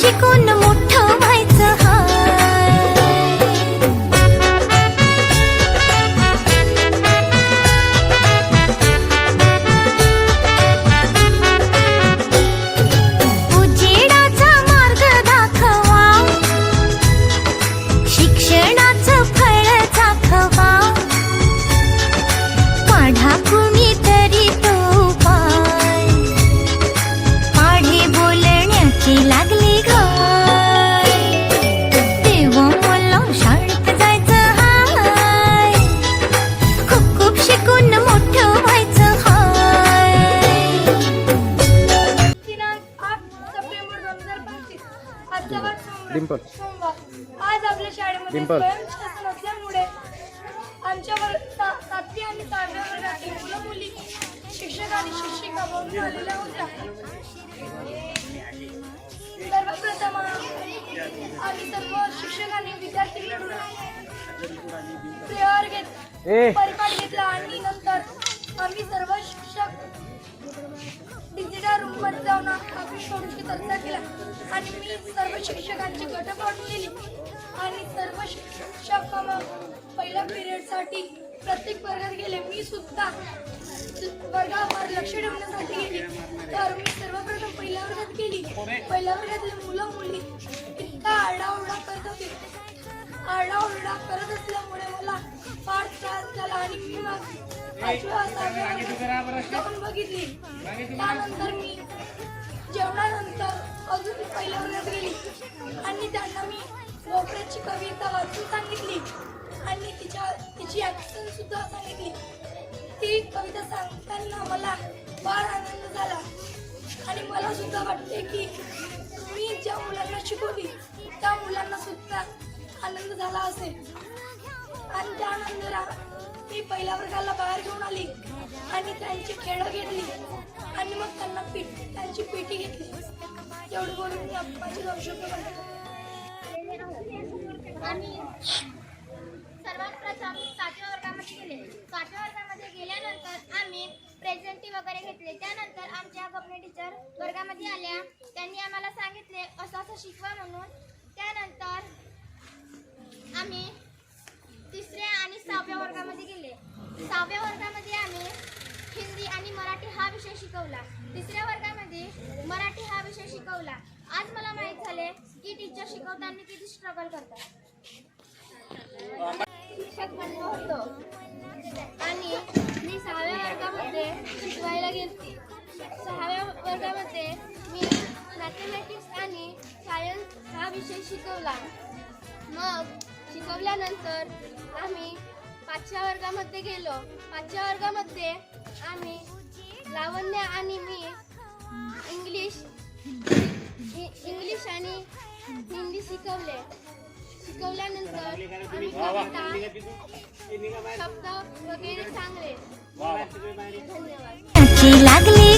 শিকোন মুঠো डिंपल आज आपल्या शाळेमध्ये. स्वयंशासन असल्यामुळे आमच्या वर्ग सातवी आणि सहाव्या वर्गातील मुलं मुली शिक्षक आणि शिक्षिका म्हणून आलेल्या होत्या. सर्वप्रथम आम्ही सर्व शिक्षकांनी विद्यार्थी मिळून प्रेयर घेत ए. परिपाठ घेतला आणि नंतर आम्ही सर्व त्या रूममध्ये जाऊन आम्ही सोडूची चर्चा केला आणि मी सर्व शिक्षकांची गट पाडून आणि सर्व शिक्षक पहिल्या पिरियडसाठी प्रत्येक वर्गात गेले. मी सुद्धा वर्गावर लक्ष ठेवण्यासाठी गेली. तर मी सर्वप्रथम पहिल्या वर्गात गेली. पहिल्या वर्गातले मुलं मुली इतका आरडाओरडा करत होते. आरडाओरडा करत असल्यामुळे मला फार त्रास झाला आणि मी बघितली. त्यानंतर मी जेवणानंतर अजून पहिल्या वर्गात गेली. आणि त्यांना मी भोपळ्याची कविता वाचून सांगितली. आणि तिच्या तिची ॲक्शन सुद्धा सांगितली. ती कविता सांगताना मला फार आनंद झाला. आणि मला सुद्धा वाटते की मी ज्या मुलांना शिकवली त्या मुलांना सुद्धा आनंद झाला असेल. आणि त्यानंतर ती पहिल्या वर्गाला बाहेर घेऊन आली. आणि त्यांची खेळं घेतली. आणि मग त्यांना पीठ त्यांची पेटी घेतली. एवढं बोलून मी माझी जाऊ शकतो आम्ही सर्वात प्रथम सातव्या वर्गामध्ये गेले. सातव्या वर्गामध्ये गेल्यानंतर आम्ही प्रेझेंटी वगैरे घेतले. त्यानंतर आमच्या गपणे टीचर वर्गामध्ये आल्या. त्यांनी आम्हाला सांगितले असं असं शिकवा म्हणून. त्यानंतर आम्ही तिसऱ्या आणि सहाव्या वर्गामध्ये गेले सहाव्या वर्गामध्ये आम्ही हिंदी आणि मराठी हा विषय शिकवला. तिसऱ्या वर्गामध्ये मराठी हा विषय शिकवला. आज मला माहीत झाले की टीचर शिकवताना किती स्ट्रगल करतात. शिक्षक बनलो होतो. आणि मी सहाव्या वर्गामध्ये शिकवायला गेली सहाव्या वर्गामध्ये मी मॅथमॅटिक्स आणि सायन्स हा विषय शिकवला. मग शिकवल्यानंतर आम्ही पाचव्या वर्गामध्ये गेलो. पाचव्या वर्गामध्ये आम्ही लावण्य आणि मी इंग्लिश इंग्लिश आणि हिंदी शिकवले. शिकवल्यानंतर आम्ही कविता शब्द वगैरे सांगले धन्यवाद. लागली